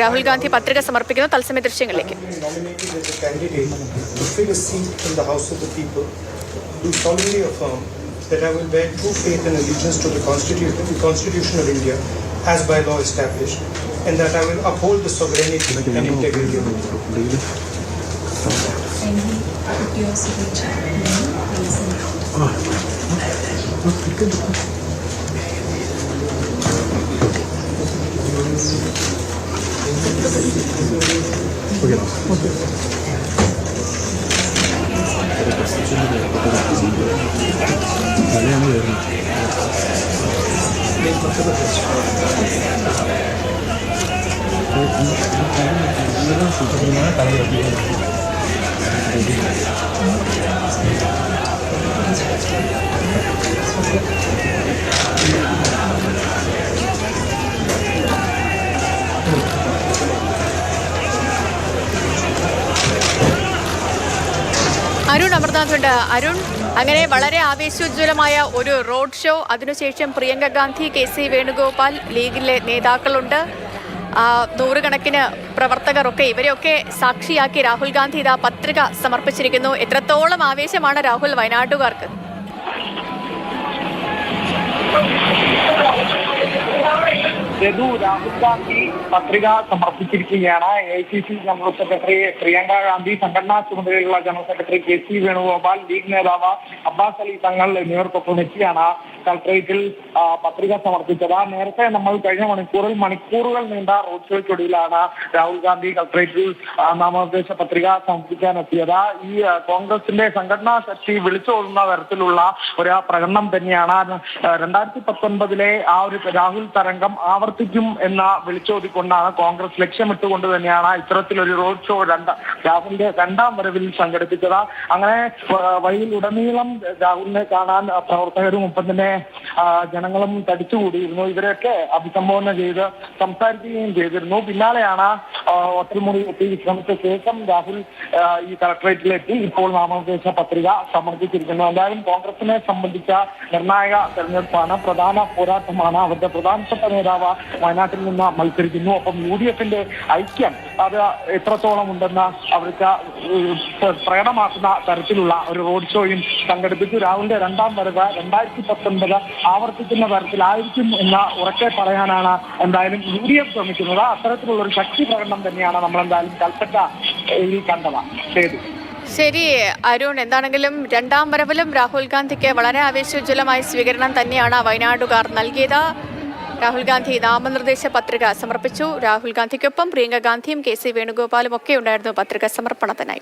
രാഹുൽ ഗാന്ധി പത്രിക സമർപ്പിക്കുന്നു തത്സമയ ദൃശ്യങ്ങളിലേക്ക് nominated as a candidate to fill a seat in the House of the People, do solemnly affirm that I will bear true faith and allegiance to the Constitution, the Constitution of India as by law established, and that I will uphold the sovereignty and integrity of India. 거기 나왔어. 아니면 Arun അങ്ങനെ വളരെ ആവേശോജ്വലമായ ഒരു road show. അതിനുശേഷം Priyanka Gandhi K C Venugopal ലീഗിലെ നേതാക്കളുണ്ട്. നൂറുകണക്കിന് പ്രവർത്തകരൊക്കെ ഇവരെയൊക്കെ സാക്ഷിയാക്കി രാഹുൽ ഗാന്ധി ഇതാ പത്രിക സമർപ്പിച്ചിരിക്കുന്നു. എത്രത്തോളം ആവേശമാണ് രാഹുൽ വയനാട്ടുകാർക്ക്? യദു രാഹുൽ ഗാന്ധി പത്രിക സമർപ്പിച്ചിരിക്കുകയാണ്. A C C general secretary Priyanka Gandhi സംഘടനാ ചുമതലയുള്ള general secretary K C Venugopal league നേതാവ് അബ്ബാസ് അലി തങ്ങൾ എന്നിവർക്കൊപ്പം എത്തിയാണ് കളക്ടറേറ്റിൽ പത്രിക സമർപ്പിച്ചത്. നേരത്തെ നമ്മൾ കഴിഞ്ഞ മണിക്കൂറിൽ മണിക്കൂറുകൾ നീണ്ട റോഡ് ഷോയ്ക്കൊടുവിലാണ് രാഹുൽ ഗാന്ധി കളക്ടറേറ്റിൽ നാമനിർദ്ദേശ പത്രിക സമർപ്പിക്കാൻ എത്തിയത്. ഈ കോൺഗ്രസിന്റെ സംഘടനാ ശക്തി വിളിച്ചോളുന്ന തരത്തിലുള്ള ഒരു പ്രകടനം തന്നെയാണ്. രണ്ടായിരത്തി പത്തൊൻപതിലെ ആ ഒരു രാഹുൽ തരംഗം ആവർത്തിക്കും എന്ന വിളിച്ചോതിക്കൊണ്ടാണ് കോൺഗ്രസ് ലക്ഷ്യമിട്ടുകൊണ്ട് തന്നെയാണ് ഇത്തരത്തിലൊരു റോഡ് ഷോ രണ്ട രാഹുലിന്റെ രണ്ടാം വരവിൽ സംഘടിപ്പിച്ചത്. അങ്ങനെ വഴിയിൽ വഴിയിലുടനീളം രാഹുലിനെ കാണാൻ പ്രവർത്തകരും ഒപ്പം തന്നെ ജനങ്ങളും തടിച്ചുകൂടിയിരുന്നു. ഇവരെയൊക്കെ അഭിസംബോധന ചെയ്ത് സംസാരിക്കുകയും ചെയ്തിരുന്നു. പിന്നാലെയാണ് ഒറ്റമുറി എത്തി വിശ്രമിച്ച ശേഷം രാഹുൽ ഈ കളക്ടറേറ്റിലെത്തി ഇപ്പോൾ നാമനിർദ്ദേശ പത്രിക സമർപ്പിച്ചിരിക്കുന്നു. എന്തായാലും കോൺഗ്രസിനെ സംബന്ധിച്ച നിർണായക തെരഞ്ഞെടുപ്പാണ്. പ്രധാന പോരാട്ടമാണ്. അവരുടെ പ്രധാനപ്പെട്ട നേതാവ് വയനാട്ടിൽ നിന്ന് മത്സരിക്കുന്നു. ഒപ്പം യു ഡി എഫിന്റെ ഐക്യം അത് എത്രത്തോളം ഉണ്ടെന്ന് അവർക്ക് പ്രകടമാക്കുന്ന തരത്തിലുള്ള ഒരു റോഡ് ഷോയും സംഘടിപ്പിച്ചു. രാഹുലിന്റെ രണ്ടാം വരവ് രണ്ടായിരത്തി പത്തൊൻപത് ആവർത്തിക്കുന്ന തരത്തിലായിരിക്കും എന്ന് ഉറക്കെ പറയാനാണ് എന്തായാലും യു ഡി എഫ് ശ്രമിക്കുന്നത്. അത്തരത്തിലുള്ള ഒരു ശക്തി പ്രകടനം തന്നെയാണ് നമ്മൾ എന്തായാലും കൽപ്പറ്റ ഈ കണ്ടത് ശരി അരുൺ എന്താണെങ്കിലും രണ്ടാം വരവിലും രാഹുൽ ഗാന്ധിക്ക് വളരെ ആവേശോജ്വലമായ സ്വീകരണം തന്നെയാണ് വയനാടുകാർ നൽകിയത്. രാഹുൽ ഗാന്ധി നാമനിർദ്ദേശ പത്രിക സമർപ്പിച്ചു. രാഹുൽ ഗാന്ധിക്കൊപ്പം പ്രിയങ്ക ഗാന്ധിയും കെ സി വേണുഗോപാലും ഒക്കെ ഉണ്ടായിരുന്നു പത്രിക സമർപ്പണത്തിനായി.